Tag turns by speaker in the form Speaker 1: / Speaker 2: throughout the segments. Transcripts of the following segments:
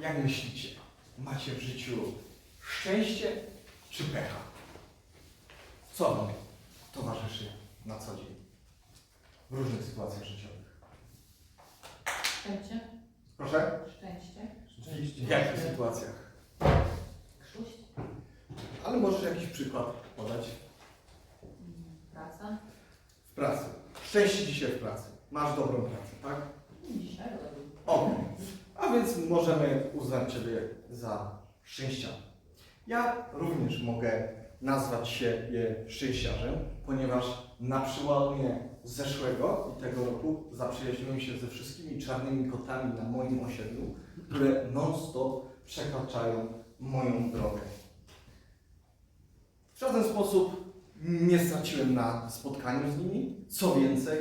Speaker 1: Jak myślicie, macie w życiu szczęście czy pecha? Co wam towarzyszy na co dzień w różnych sytuacjach życiowych?
Speaker 2: Szczęście.
Speaker 1: Proszę?
Speaker 2: Szczęście.
Speaker 1: W jakich sytuacjach?
Speaker 2: Krzuść.
Speaker 1: Ale możesz jakiś przykład podać
Speaker 2: Praca.
Speaker 1: w pracy. Szczęście dzisiaj w pracy. Masz dobrą pracę, tak?
Speaker 2: Dzisiaj robił.
Speaker 1: O, a więc możemy uznać Ciebie za szczęściarza. Ja również mogę nazwać siebie szczęściarzem, ponieważ na przełomie zeszłego i tego roku zaprzyjaźniłem się ze wszystkimi czarnymi kotami na moim osiedlu, które non-stop przekraczają moją drogę. W żaden sposób nie straciłem na spotkaniu z nimi. Co więcej,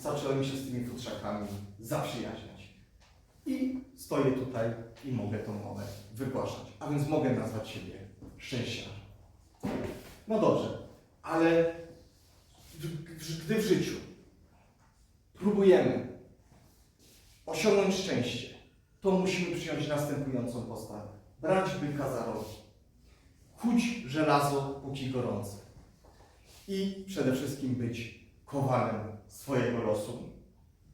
Speaker 1: zacząłem się z tymi futrzakami zaprzyjaźniać. I stoję tutaj i mogę tą mowę wygłaszać. A więc mogę nazwać siebie szczęściarzem. No dobrze, ale gdy w życiu próbujemy osiągnąć szczęście, to musimy przyjąć następującą postawę. Brać byka za rogi. Kuć żelazo póki gorące. I przede wszystkim być kowalem swojego losu,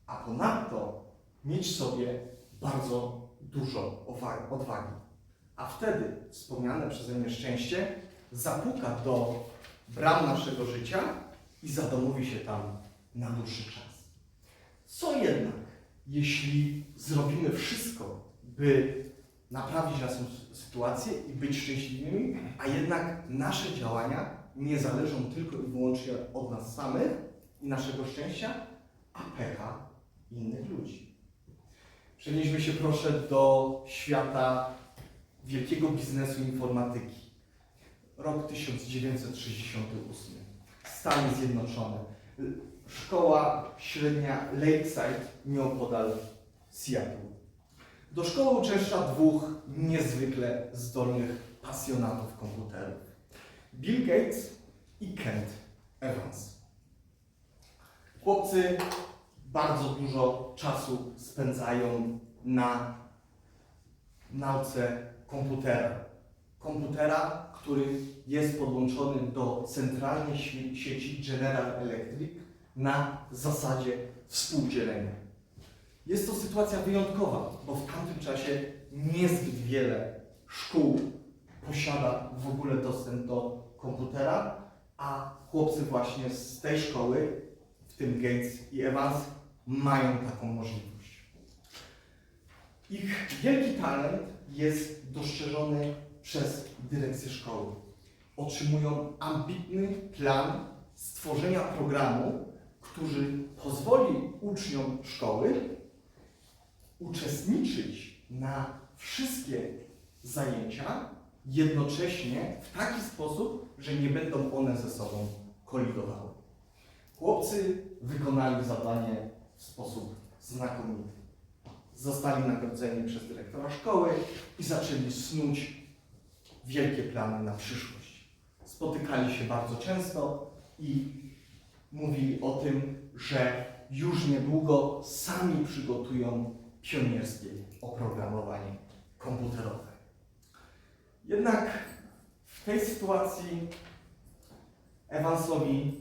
Speaker 1: a ponadto mieć sobie bardzo dużo odwagi. A wtedy wspomniane przeze mnie szczęście zapuka do bram naszego życia i zadomowi się tam na dłuższy czas. Co jednak, jeśli zrobimy wszystko, by naprawić naszą sytuację i być szczęśliwymi, a jednak nasze działania nie zależą tylko i wyłącznie od nas samych i naszego szczęścia, a pecha innych ludzi. Przenieśmy się proszę do świata wielkiego biznesu informatyki. Rok 1968. Stany Zjednoczone. Szkoła średnia Lakeside nieopodal Seattle. Do szkoły uczęszcza dwóch niezwykle zdolnych pasjonatów komputerów. Bill Gates i Kent Evans. Chłopcy bardzo dużo czasu spędzają na nauce komputera. Komputera, który jest podłączony do centralnej sieci General Electric na zasadzie współdzielenia. Jest to sytuacja wyjątkowa, bo w tamtym czasie niezbyt wiele szkół posiada w ogóle dostęp do komputera, a chłopcy właśnie z tej szkoły, w tym Gates i Evans, mają taką możliwość. Ich wielki talent jest dostrzeżony przez dyrekcję szkoły. Otrzymują ambitny plan stworzenia programu, który pozwoli uczniom szkoły uczestniczyć na wszystkie zajęcia jednocześnie w taki sposób, że nie będą one ze sobą kolidowały. Chłopcy wykonali zadanie w sposób znakomity. Zostali nagrodzeni przez dyrektora szkoły i zaczęli snuć wielkie plany na przyszłość. Spotykali się bardzo często i mówili o tym, że już niedługo sami przygotują pionierskie oprogramowanie komputerowe. Jednak w tej sytuacji Evansowi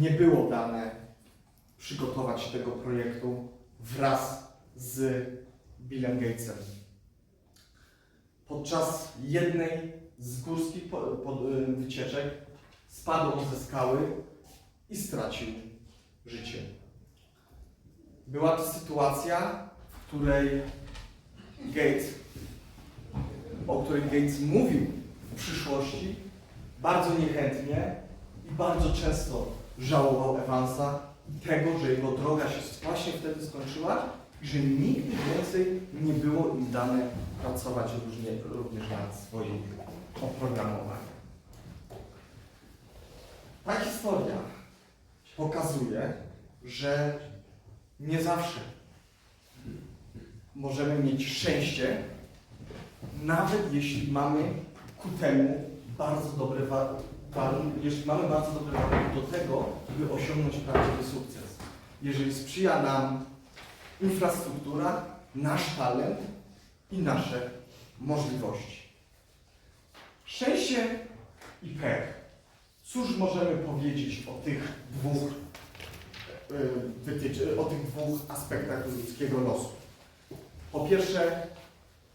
Speaker 1: nie było dane przygotować tego projektu wraz z Billem Gatesem. Podczas jednej z górskich y, wycieczek spadł on ze skały i stracił życie. Była to sytuacja, w której Gates, o której Gates mówił w przyszłości, bardzo niechętnie i bardzo często żałował Evansa tego, że jego droga się właśnie wtedy skończyła i że nigdy więcej nie było im dane pracować różnie, również nad swoim oprogramowaniem. Ta historia pokazuje, że nie zawsze możemy mieć szczęście, nawet jeśli mamy ku temu bardzo dobre wa- warunki, jeśli mamy bardzo dobre warunki do tego, by osiągnąć prawdziwy sukces. Jeżeli sprzyja nam infrastruktura, nasz talent i nasze możliwości. Szczęście i pech. Cóż możemy powiedzieć o tych dwóch, y, wytyczy, o tych dwóch aspektach ludzkiego losu? Po pierwsze,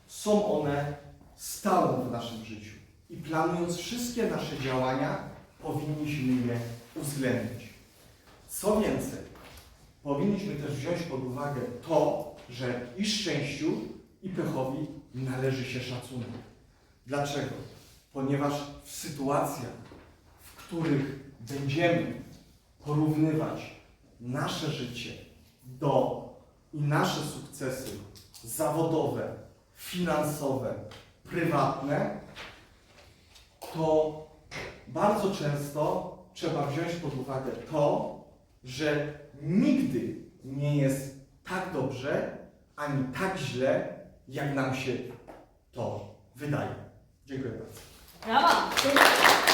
Speaker 1: są one stałe w naszym życiu i planując wszystkie nasze działania, powinniśmy je uwzględnić. Co więcej, powinniśmy też wziąć pod uwagę to, że i szczęściu, i pechowi należy się szacunek. Dlaczego? Ponieważ w sytuacjach, w których będziemy porównywać nasze życie do i nasze sukcesy zawodowe, finansowe, prywatne, to bardzo często trzeba wziąć pod uwagę to, że nigdy nie jest tak dobrze, ani tak źle, jak nam się to wydaje. Dziękuję bardzo.
Speaker 2: Brawa!